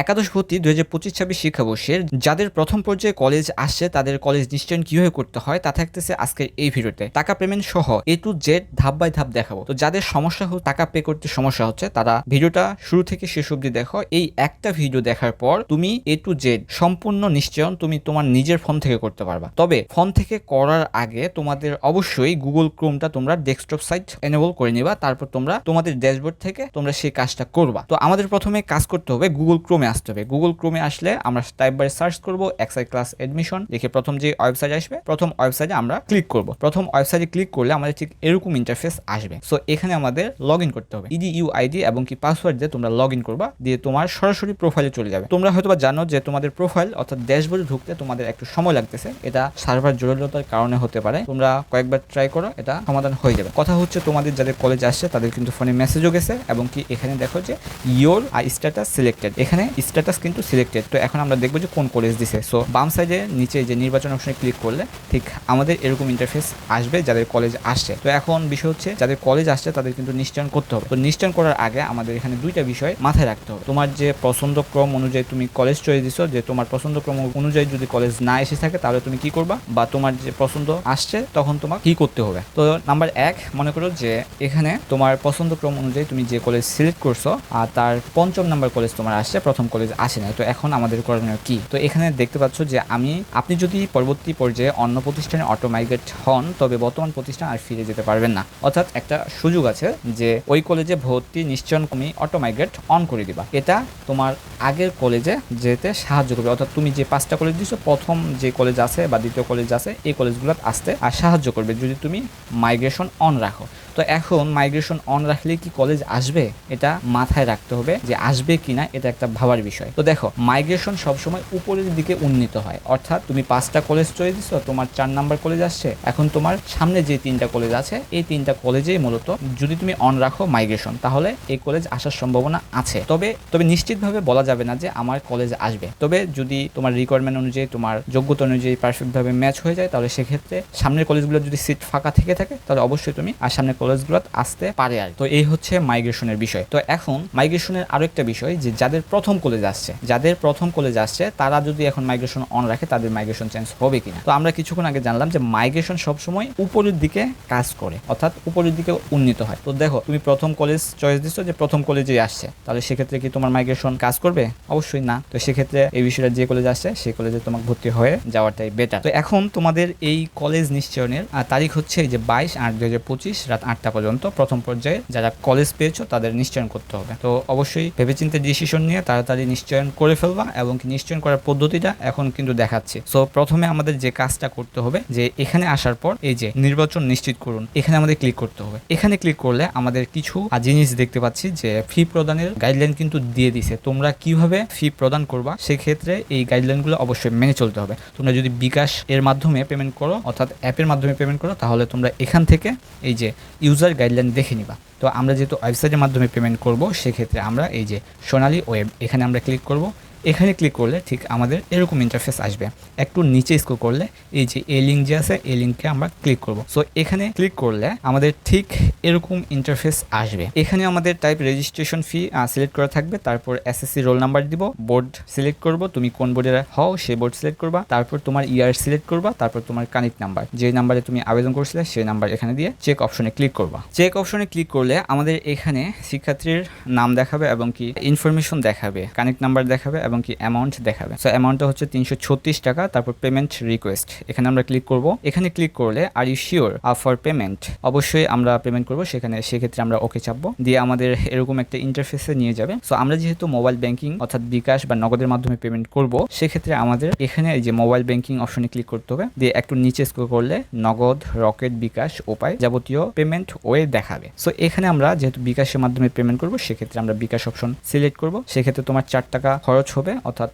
একাদশ ভর্তি দুই হাজার পঁচিশ ছাব্বিশ শিক্ষাবর্ষের যাদের প্রথম পর্যায়ে কলেজ আসছে, তাদের কলেজ নিশ্চয়ন কীভাবে করতে হয় তা থাকতেছে আজকের এই ভিডিওতে। টাকা পেমেন্ট সহ এ টু জেড ধাপ বাই ধাপ দেখাবো। তো যাদের সমস্যা হোক টাকা পে করতে সমস্যা হচ্ছে, তারা ভিডিওটা শুরু থেকে শেষ অবধি দেখো। এই একটা ভিডিও দেখার পর তুমি এ টু জেড সম্পূর্ণ নিশ্চয়ন তুমি তোমার নিজের ফোন থেকে করতে পারবা। তবে ফোন থেকে করার আগে তোমাদের অবশ্যই গুগল ক্রোমটা তোমরা ডেস্কটপ সাইট এনেবল করে নিবা, তারপর তোমরা তোমাদের ড্যাশবোর্ড থেকে তোমরা সেই কাজটা করবা। তো আমাদের প্রথমে কাজ করতে হবে গুগল ক্রোমে আসতে হবে। গুগল ক্রোমে আসলে আমরা টাইপ বাই সার্চ করব এক্সাই ক্লাস এডমিশন দেখে প্রথম যে ওয়েবসাইট আসবে, প্রথম ওয়েবসাইটে আমরা ক্লিক করব। প্রথম ওয়েবসাইটে ক্লিক করলে আমাদের ঠিক এরকম ইন্টারফেস আসবে। সো এখানে আমাদের লগ ইন করতে হবে। ইডি ইউ আইডি এবং কি পাসওয়ার্ড দিয়ে তোমরা লগ ইন করবা, দিয়ে তোমার সরাসরি প্রোফাইলে চলে যাবে। তোমরা হয়তোবা জানো যে তোমাদের প্রোফাইল অর্থাৎ ড্যাশবোর্ডে ঢুকতে তোমাদের একটু সময় লাগতেছে। এটা সার্ভার জটিলতার কারণে হতে পারে। তোমরা কয়েকবার ট্রাই করো, এটা সমাধান হয়ে যাবে। কথা হচ্ছে তোমাদের যাদের কলেজ আসছে, তাদের কিন্তু ফোনে মেসেজও গেছে এবং কি এখানে দেখো যে ইয়োর আই স্ট্যাটাস সিলেক্টেড এখানে স্ট্যাটাস কিন্তু সিলেক্টেড তো এখন আমরা দেখব যে কোন কলেজ দিছে। সো বাম সাইডে নিচে যে নির্বাচন অপশনে ক্লিক করলে ঠিক আমাদের এরকম ইন্টারফেস আসবে যাদের কলেজ আসছে। তো এখন বিষয় হচ্ছে, যাদের কলেজ আসছে তাদের কিন্তু নিশ্চয়ন করতে হবে। তো নিশ্চয়ন করার আগে আমাদের এখানে দুইটা বিষয় মাথায় রাখতে হবে। তোমার যে পছন্দ ক্রম অনুযায়ী তুমি কলেজ চয়েস দিছো, যে তোমার পছন্দ ক্রম অনুযায়ী যদি কলেজ না এসে থাকে, তাহলে তুমি কি করবা? বা তোমার যে পছন্দ আসছে, তখন তোমার কি করতে হবে? তো নাম্বার এক, মনে করো যে এখানে তোমার পছন্দ ক্রম অনুযায়ী তুমি যে কলেজ সিলেক্ট করছ, আর তার পঞ্চম নাম্বার কলেজ তোমার আসছে, প্রথম কলেজ আসে না তো এখন আমাদের করণীয় কি? তো এখানে দেখতে পাচ্ছ যে আমি, আপনি যদি পরবর্তী পর্যায়ে অন্য প্রতিষ্ঠানে অটো মাইগ্রেট হন, তবে বর্তমান প্রতিষ্ঠান আর ফিরে যেতে পারবেন না। অর্থাৎ একটা সুযোগ আছে যে ওই কলেজে ভর্তি নিশ্চয়ন তুমি অটো মাইগ্রেট অন করে দিবা। এটা তোমার আগের কলেজে যেতে সাহায্য করবে। অর্থাৎ তুমি যে পাঁচটা কলেজ দিছো, প্রথম যে কলেজ আছে বা দ্বিতীয় কলেজ আছে, এই কলেজগুলো আসতে আর সাহায্য করবে যদি তুমি মাইগ্রেশন অন রাখো। তো এখন মাইগ্রেশন অন রাখলে কি কলেজ আসবে? এটা মাথায় রাখতে হবে যে আসবে কিনা এটা একটা ভাবার বিষয়। তো দেখো মাইগ্রেশন সবসময় উপরের দিকে উন্নীত হয়। অর্থাৎ তুমি পাঁচটা কলেজ চলে দিছো, তোমার চার নাম্বার কলেজ আসছে। এখন তোমার সামনে যে তিনটা কলেজ আছে, এই তিনটা কলেজেই মূলত যদি তুমি অন রাখো মাইগ্রেশন তাহলে এই কলেজ আসার সম্ভাবনা আছে। তবে তবে নিশ্চিতভাবে বলা যাবে না যে আমার কলেজ আসবে। তবে যদি তোমার রিকোয়ারমেন্ট অনুযায়ী, তোমার যোগ্যতা অনুযায়ী পারফেক্টভাবে ম্যাচ হয়ে যায়, তাহলে সেক্ষেত্রে সামনের কলেজগুলো যদি সিট ফাঁকা থেকে থাকে, তাহলে অবশ্যই তুমি আর সামনের কলেজগুলো আসতে পারে আর তো এই হচ্ছে মাইগ্রেশনের বিষয়। তো এখন মাইগ্রেশনের আরও একটা বিষয় যে যাদের প্রথম কলেজ আসছে, যাদের প্রথম কলেজ আসছে, তারা যদি এখন মাইগ্রেশন অন রাখে, তাদের মাইগ্রেশন চেঞ্জ হবে কিনা? তো আমরা কিছুক্ষণ আগে জানলাম যে মাইগ্রেশন সবসময় উপরের দিকে কাজ করে, অর্থাৎ উপরের দিকে উন্নীত হয়। তো দেখো, তুমি প্রথম কলেজ চয়েস দিচ্ছ যে প্রথম কলেজেই আসছে। তাহলে সেক্ষেত্রে কি তোমার মাইগ্রেশন কাজ করবে? অবশ্যই না। তো সেক্ষেত্রে এই বিষয়টা যে কলেজ আসছে, সেই কলেজে তোমাকে ভর্তি হয়ে যাওয়াটাই বেটার তো এখন তোমাদের এই কলেজ নিশ্চয়নের তারিখ হচ্ছে যে বাইশ আট পঁচিশ, রাত আটটা পর্যন্ত, প্রথম পর্যায়ে যারা কলেজ পেয়েছ তাদের নিশ্চয়ন করতে হবে। তো অবশ্যই ভেবেচিন্তে ডিসিশন নিয়ে তাড়াতাড়ি নিশ্চয়ন করে ফেলবা এবং নিশ্চয়ন করার পদ্ধতিটা এখন কিন্তু দেখাচ্ছে। সো প্রথমে আমাদের যে কাজটা করতে হবে, যে এখানে আসার পর এই যে নির্বাচন নিশ্চিত করুন, এখানে আমাদের ক্লিক করতে হবে। এখানে ক্লিক করলে আমাদের কিছু জিনিস দেখতে পাচ্ছি যে ফি প্রদানের গাইডলাইন কিন্তু দিয়ে দিছে। তোমরা কীভাবে ফি প্রদান করবা সেক্ষেত্রে এই গাইডলাইনগুলো অবশ্যই মেনে চলতে হবে। তোমরা যদি বিকাশ এর মাধ্যমে পেমেন্ট করো, অর্থাৎ অ্যাপের মাধ্যমে পেমেন্ট করো, তাহলে তোমরা এখান থেকে এই যে ইউজার গাইডলাইন দেখে নিবা। তো আমরা যেহেতু ওয়েবসাইটের মাধ্যমে পেমেন্ট করব, সেক্ষেত্রে আমরা এই যে সোনালি ওয়েব এখানে আমরা ক্লিক করব। এখানে ক্লিক করলে ঠিক আমাদের এরকম ইন্টারফেস আসবে। একটু নিচে স্ক্রল করলে এই যে এই লিঙ্ক যে আছে, এই লিঙ্কে আমরা ক্লিক করব। সো এখানে ক্লিক করলে আমাদের ঠিক এরকম ইন্টারফেস আসবে। এখানে আমাদের টাইপ রেজিস্ট্রেশন ফি সিলেক্ট করা থাকবে। তারপর এস এসএসসি রোল নাম্বার দিব বোর্ড সিলেক্ট করব। তুমি কোন বোর্ডের হও, সেই বোর্ড সিলেক্ট করবা। তারপর তোমার ইয়ার সিলেক্ট করবা। তারপর তোমার কানেক্ট নাম্বার যে নাম্বারে তুমি আবেদন করছিলে, সেই নাম্বার এখানে দিয়ে চেক অপশনে ক্লিক করবা। চেক অপশনে ক্লিক করলে আমাদের এখানে শিক্ষার্থীর নাম দেখাবে এবং কি ইনফরমেশন দেখাবে কানেক্ট নাম্বার দেখাবে এবং কি অ্যামাউন্ট দেখাবে। সো অ্যামাউন্টটা হচ্ছে তিনশো ছত্রিশ টাকা, তারপর পেমেন্ট রিকোয়েস্ট এখানে আমরা ক্লিক করব। এখানে ক্লিক করলে are you sure for payment অবশ্যই আমরা পেমেন্ট করব, সেখানে সেক্ষেত্রে আমরা ওকে চাপবো। দিয়ে আমাদের এরকম একটা ইন্টারফেসে নিয়ে যাবে। সো আমরা যেহেতু মোবাইল ব্যাংকিং অর্থাৎ বিকাশ বা নগদের মাধ্যমে পেমেন্ট করব, সেক্ষেত্রে আমাদের এখানে এই যে মোবাইল ব্যাংকিং অপশনে ক্লিক করতে হবে। দিয়ে একটু নিচে স্ক্রল করলে, নগদ রকেট বিকাশ, উপায় যাবতীয় পেমেন্ট ওয়ে দেখাবে। সো এখানে আমরা যেহেতু বিকাশের মাধ্যমে পেমেন্ট করব, সেক্ষেত্রে আমরা বিকাশ অপশন সিলেক্ট করব। সেক্ষেত্রে তোমার চার টাকা খরচ হবে। হবে, অর্থাৎ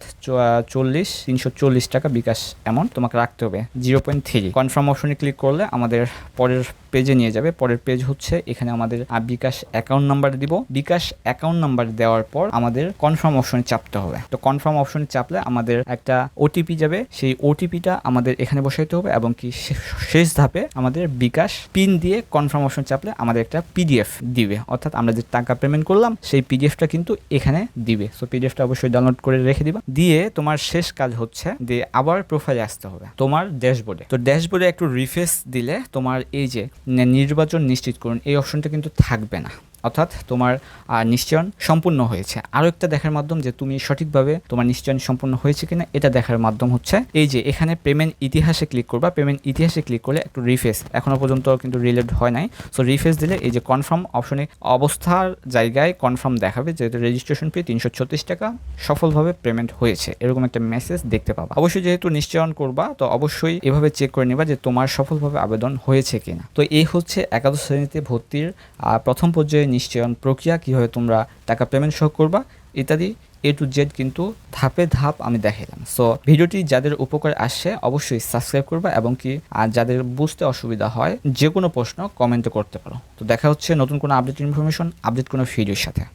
চল্লিশ, তিনশো চল্লিশ টাকা বিকাশ অ্যামাউন্ট তোমাকে রাখতে হবে জিরো পয়েন্ট থ্রি কনফার্ম অপশনে ক্লিক করলে আমাদের পরের পেজে নিয়ে যাবে। পরের পেজ হচ্ছে এখানে আমাদের বিকাশ অ্যাকাউন্ট নাম্বার দিব। বিকাশ অ্যাকাউন্ট নাম্বার দেওয়ার পর আমাদের কনফার্ম অপশনে চাপতে হবে। তো কনফার্ম অপশনে চাপলে আমাদের একটা ওটিপি যাবে। সেই ওটিপিটা আমাদের এখানে বসাইতে হবে এবং কি শেষ ধাপে আমাদের বিকাশ পিন দিয়ে কনফার্ম অপশন চাপলে আমাদের একটা পিডিএফ দিবে। অর্থাৎ আমরা যে টাকা পেমেন্ট করলাম, সেই পিডিএফটা কিন্তু এখানে দিবে। সো পিডিএফটা অবশ্যই ডাউনলোড করে রেখে দিবা। দিয়ে তোমার শেষ কাজ হচ্ছে যে আবার প্রোফাইলে আসতে হবে, তোমার ড্যাশবোর্ডে তো ড্যাশবোর্ডে একটু রিফ্রেশ দিলে তোমার এই যে নির্বাচন নিশ্চিত করুন, এই অপশনটা কিন্তু থাকবে না। অর্থাৎ তোমার নিশ্চয়ন সম্পূর্ণ হয়েছে। আরও একটা দেখার মাধ্যম যে তুমি সঠিকভাবে তোমার নিশ্চয়ন সম্পূর্ণ হয়েছে কিনা, এটা দেখার মাধ্যম হচ্ছে এই যে এখানে পেমেন্ট ইতিহাসে ক্লিক করবা। পেমেন্ট ইতিহাসে ক্লিক করলে একটু রিফেস এখনও পর্যন্ত কিন্তু রিলেট হয় নাই। সো রিফেস দিলে এই যে কনফার্ম অপশনে অবস্থার জায়গায় কনফার্ম দেখাবে যেহেতু রেজিস্ট্রেশন ফি তিনশো ছত্রিশ টাকা সফলভাবে পেমেন্ট হয়েছে। এরকম একটা মেসেজ দেখতে পাবা। অবশ্যই যেহেতু নিশ্চয়ন করবা, তো অবশ্যই এভাবে চেক করে নিবা যে তোমার সফলভাবে আবেদন হয়েছে কিনা। তো এই হচ্ছে একাদশ শ্রেণীতে ভর্তির প্রথম পর্যায়ে নিশ্চয়ন প্রক্রিয়া, কীভাবে তোমরা টাকা পেমেন্ট সহ করবা, ইত্যাদি এ টু জেড কিন্তু ধাপে ধাপ আমি দেখাইলাম। সো ভিডিওটি যাদের উপকার আসছে অবশ্যই সাবস্ক্রাইব করবা এবং কি, আর যাদের বুঝতে অসুবিধা হয় যে কোনো প্রশ্ন কমেন্টে করতে পারো। তো দেখা হচ্ছে নতুন কোনো আপডেট ইনফরমেশন আপডেট কোনো ভিডিওর সাথে।